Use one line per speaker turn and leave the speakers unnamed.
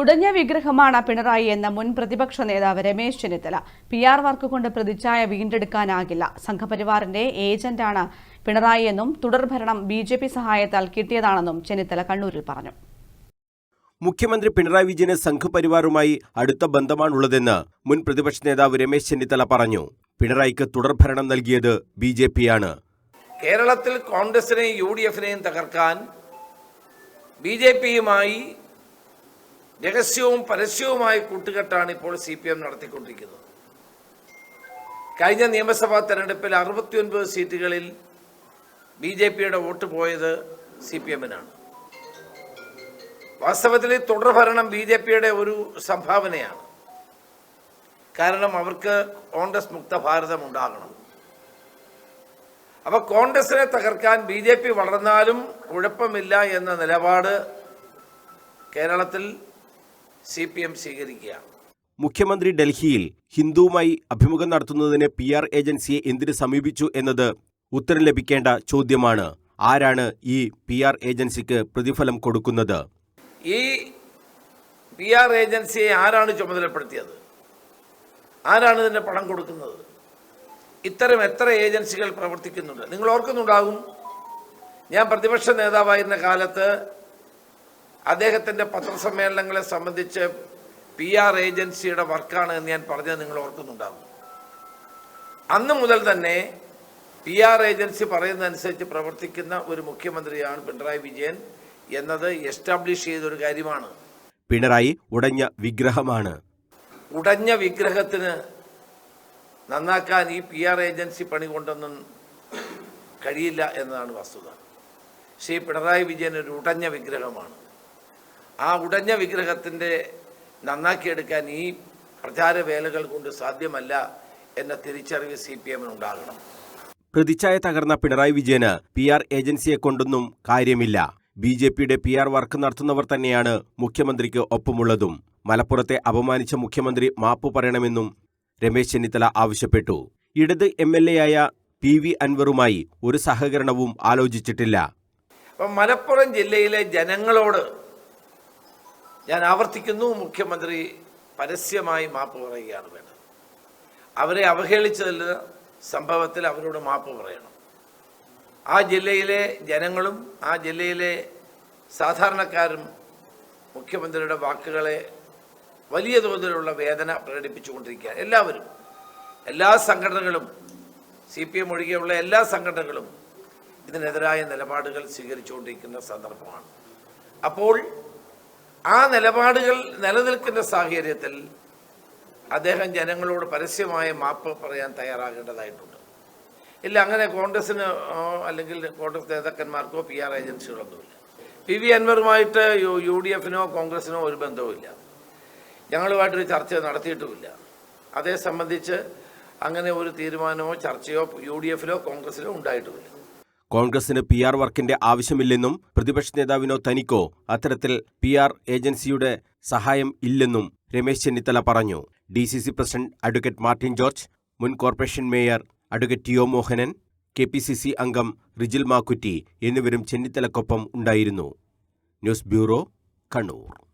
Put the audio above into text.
ഉടഞ്ഞ വിഗ്രഹമാണ് പിണറായി എന്ന മുൻ പ്രതിപക്ഷ നേതാവ് Ramesh Chennithala P R work കൊണ്ട് പ്രതിച്ഛായ വീണ്ടെടുക്കാനാകില്ല സംഘപരിവാറിന്റെ ഏജന്റാണ് പിണറായി എന്നും തുടർഭരണം ബി ജെ പി സഹായത്താൽ കിട്ടിയതാണെന്നും ചെന്നിത്തല കണ്ണൂരിൽ പറഞ്ഞു
മുഖ്യമന്ത്രി പിണറായി വിജയന് സംഘപരിവാറുമായി അടുത്ത ബന്ധമാണുള്ളതെന്ന് മുൻ പ്രതിപക്ഷ നേതാവ് രമേശ് ചെന്നിത്തല പറഞ്ഞു പിണറായിക്ക് തുടർഭരണം നൽകിയത് ബി ജെ പിയാണ്
കേരളത്തിൽ കോൺഗ്രസിനെയും യു ഡി എഫിനെയും തകർക്കാൻ ബി ജെ പിയുമായി രഹസ്യവും പരസ്യവുമായ കൂട്ടുകെട്ടാണ് ഇപ്പോൾ സി പി എം നടത്തിക്കൊണ്ടിരിക്കുന്നത് കഴിഞ്ഞ നിയമസഭാ തെരഞ്ഞെടുപ്പിൽ അറുപത്തിയൊൻപത് സീറ്റുകളിൽ ബി ജെ പിയുടെ വോട്ട് പോയത് സി പി എമ്മിനാണ് വാസ്തവത്തിൽ തുടർഭരണം ബി ജെ പിയുടെ ഒരു സംഭാവനയാണ് കാരണം അവർക്ക് കോൺഗ്രസ് മുക്ത ഭാരതം ഉണ്ടാകണം അപ്പോൾ കോൺഗ്രസിനെ തകർക്കാൻ ബി ജെ പി വളർന്നാലും കുഴപ്പമില്ല എന്ന നിലപാട് കേരളത്തിൽ സി പി എം സ്വീകരിക്കുകയാണ്
മുഖ്യമന്ത്രി ഡൽഹിയിൽ ഹിന്ദുവുമായി അഭിമുഖം നടത്തുന്നതിന് പി ആർ ഏജൻസിയെ എന്തിനു സമീപിച്ചു എന്നത് ഉത്തരം ലഭിക്കേണ്ട ചോദ്യമാണ് ആരാണ് ഈ പി ആർ ഏജൻസിക്ക് പ്രതിഫലം കൊടുക്കുന്നത്
ഈ പി ആർ ഏജൻസിയെ ആരാണ് ചുമതലപ്പെടുത്തിയത് ആരാണ് ഇതിൻ്റെ പണം കൊടുക്കുന്നത് ഇത്തരം എത്ര ഏജൻസികൾ പ്രവർത്തിക്കുന്നുണ്ട് നിങ്ങൾ ഓർക്കുന്നുണ്ടാകും ഞാൻ പ്രതിപക്ഷ നേതാവായിരുന്ന കാലത്ത് അദ്ദേഹത്തിൻ്റെ പത്രസമ്മേളനങ്ങളെ സംബന്ധിച്ച് പി ആർ ഏജൻസിയുടെ വർക്കാണ് എന്ന് ഞാൻ പറഞ്ഞത് നിങ്ങൾ ഓർക്കുന്നുണ്ടാകും അന്ന് മുതൽ തന്നെ പി ആർ ഏജൻസി പറയുന്നതനുസരിച്ച് പ്രവർത്തിക്കുന്ന ഒരു മുഖ്യമന്ത്രിയാണ് പിണറായി വിജയൻ എന്നത് എസ്റ്റാബ്ലിഷ് ചെയ്തൊരു കാര്യമാണ്
പിണറായി ഉടഞ്ഞ വിഗ്രഹമാണ്
ഉടഞ്ഞ വിഗ്രഹത്തിന് നന്നാക്കാൻ ഈ പി ആർ ഏജൻസി പണി കൊണ്ടൊന്നും കഴിയില്ല എന്നതാണ് വസ്തുത ശ്രീ പിണറായി വിജയൻ ഒരു ഉടഞ്ഞ വിഗ്രഹമാണ് ആ ഉടഞ്ഞ വിഗ്രഹത്തിൻ്റെ നന്നാക്കിയെടുക്കാൻ ഈ പ്രചാരവേലകൾ കൊണ്ട് സാധ്യമല്ല എന്ന തിരിച്ചറിവ് സി പി ഉണ്ടാകണം
പ്രതിച്ഛായ തകർന്ന പിണറായി വിജയന് പി ആർ ഏജൻസിയെ കൊണ്ടൊന്നും കാര്യമില്ല ബി ജെ പിയുടെ പി ആർ വർക്ക് നടത്തുന്നവർ തന്നെയാണ് മുഖ്യമന്ത്രിക്ക് ഒപ്പമുള്ളതും മലപ്പുറത്തെ അപമാനിച്ച മുഖ്യമന്ത്രി മാപ്പ് പറയണമെന്നും രമേശ് ചെന്നിത്തല ആവശ്യപ്പെട്ടു ഇടത് എം എൽ എ ആയ പി വി അൻവറുമായി ഒരു സഹകരണവും ആലോചിച്ചിട്ടില്ല
മലപ്പുറം ജില്ലയിലെ ജനങ്ങളോട് ഞാൻ ആവർത്തിക്കുന്നു മുഖ്യമന്ത്രി പരസ്യമായി മാപ്പ് പറയുകയാണ് വേണ്ടത് അവരെ അവഹേളിച്ചതിൽ സംഭവത്തിൽ അവരോട് മാപ്പ് പറയണം ആ ജില്ലയിലെ ജനങ്ങളും ആ ജില്ലയിലെ സാധാരണക്കാരും മുഖ്യമന്ത്രിയുടെ വാക്കുകളെ വലിയ തോതിലുള്ള വേദന പ്രകടിപ്പിച്ചുകൊണ്ടിരിക്കുക എല്ലാവരും എല്ലാ സംഘടനകളും സി പി എം ഒഴികെയുള്ള എല്ലാ സംഘടനകളും ഇതിനെതിരായ നിലപാടുകൾ സ്വീകരിച്ചുകൊണ്ടിരിക്കുന്ന സന്ദർഭമാണ് അപ്പോൾ ആ നിലപാടുകൾ നിലനിൽക്കുന്ന സാഹചര്യത്തിൽ അദ്ദേഹം ജനങ്ങളോട് പരസ്യമായ മാപ്പ് പറയാൻ തയ്യാറാകേണ്ടതായിട്ടുണ്ട് ഇല്ല അങ്ങനെ കോൺഗ്രസിന് അല്ലെങ്കിൽ കോൺഗ്രസ് നേതാക്കന്മാർക്കോ പി ആർ ഏജൻസികളൊന്നുമില്ല പി വി അൻവറുമായിട്ട് യു ഡി എഫിനോ കോൺഗ്രസിനോ ഒരു ബന്ധവുമില്ല ഞങ്ങളുമായിട്ടൊരു ചർച്ച നടത്തിയിട്ടുമില്ല അതേ സംബന്ധിച്ച് അങ്ങനെ ഒരു തീരുമാനമോ ചർച്ചയോ യു ഡി എഫിലോ കോൺഗ്രസിലോ ഉണ്ടായിട്ടുമില്ല
കോൺഗ്രസിന് പി ആർ വർക്കിന്റെ ആവശ്യമില്ലെന്നും പ്രതിപക്ഷ നേതാവിനോ തനിക്കോ അത്തരത്തിൽ പി ആർ ഏജൻസിയുടെ സഹായം ഇല്ലെന്നും രമേശ് ചെന്നിത്തല പറഞ്ഞു D C C president advocate Martin George മുൻ corporation mayor advocate T O Mohanan K P C C അംഗം റിജിൽ മാക്കുറ്റി എന്നിവരും ചെന്നിത്തലക്കൊപ്പം ഉണ്ടായിരുന്നു ന്യൂസ് ബ്യൂറോ കണ്ണൂർ